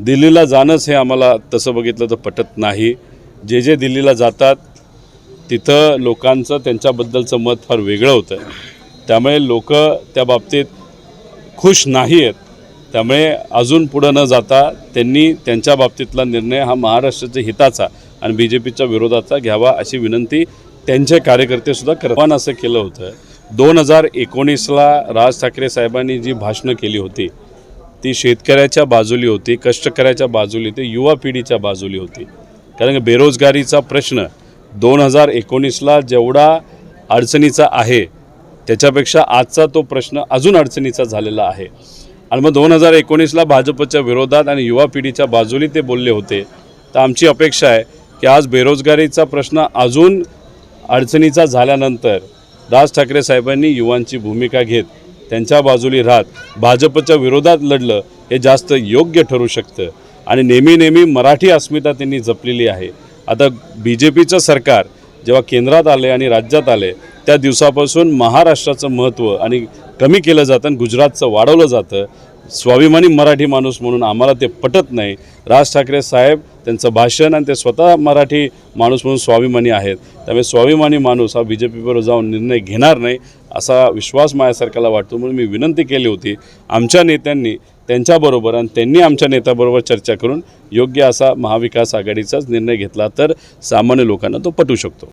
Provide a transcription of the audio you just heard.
दिल्लीला जाणंच हे आम्हाला तसं बघितलं तर पटत नाही. जे जे दिल्लीला जातात तिथं लोकांचं त्यांच्याबद्दलचं मत फार वेगळं होतं. त्यामुळे लोक त्या बाबतीत खुश नाही आहेत त्यामुळे अजून पुढं न जाता त्यांनी त्यांच्या बाबतीतला निर्णय हा महाराष्ट्राच्या हिताचा आणि बी जे पीच्या विरोधाचा घ्यावा अशी विनंती त्यांचे कार्यकर्तेसुद्धा करवान असं केलं होतं. दोन हजार एकोणीसला राज ठाकरे साहेबांनी जी भाषणं केली होती ती शेतकऱ्याच्या बाजूली होती कष्टकऱ्याच्या बाजूली होती युवा पिढीच्या बाजूली होती. कारण की बेरोजगारीचा प्रश्न दोन हजार एकोणीसला जेवढा अडचणीचा आहे त्याच्यापेक्षा आजचा तो प्रश्न अजून अडचणीचा झालेला आहे. आणि मग दोन हजार एकोणीसला भाजपच्या विरोधात आणि युवा पिढीच्या बाजूनी ते बोलले होते. तर आमची अपेक्षा आहे की आज बेरोजगारीचा प्रश्न अजून अडचणीचा झाल्यानंतर राज ठाकरे साहेबांनी युवांची भूमिका घेत त्यांच्या बाजूली राहत भाजपच्या विरोधात लढलं हे जास्त योग्य ठरू शकतं. आणि नेहमी नेहमी मराठी अस्मिता त्यांनी जपलेली आहे. आता बी जे पीचं सरकार जेव्हा केंद्रात आले आणि राज्यात आले त्या दिवसापासून महाराष्ट्राचं महत्त्व आणि कमी केलं जातं आणि गुजरातचं वाढवलं जातं. स्वाभिमानी मराठी माणूस म्हणून आम्हाला ते पटत नाही. राज ठाकरे साहेब त्यांचं भाषण आणि ते स्वतः मराठी माणूस म्हणून स्वाभिमानी आहेत. त्यामुळे स्वाभिमानी माणूस हा बी जे पीवर जाऊन निर्णय घेणार नाही. असा विश्वास माझ्यासारख्याला वाटतो म्हणून मी विनंती केली होती आमच्या नेत्यांनी त्यांच्याबरोबर आणि त्यांनी आमच्या नेत्याबरोबर चर्चा करून योग्य असा महाविकास आघाडीचाच निर्णय घेतला तर सामान्य लोकांना तो पटू शकतो.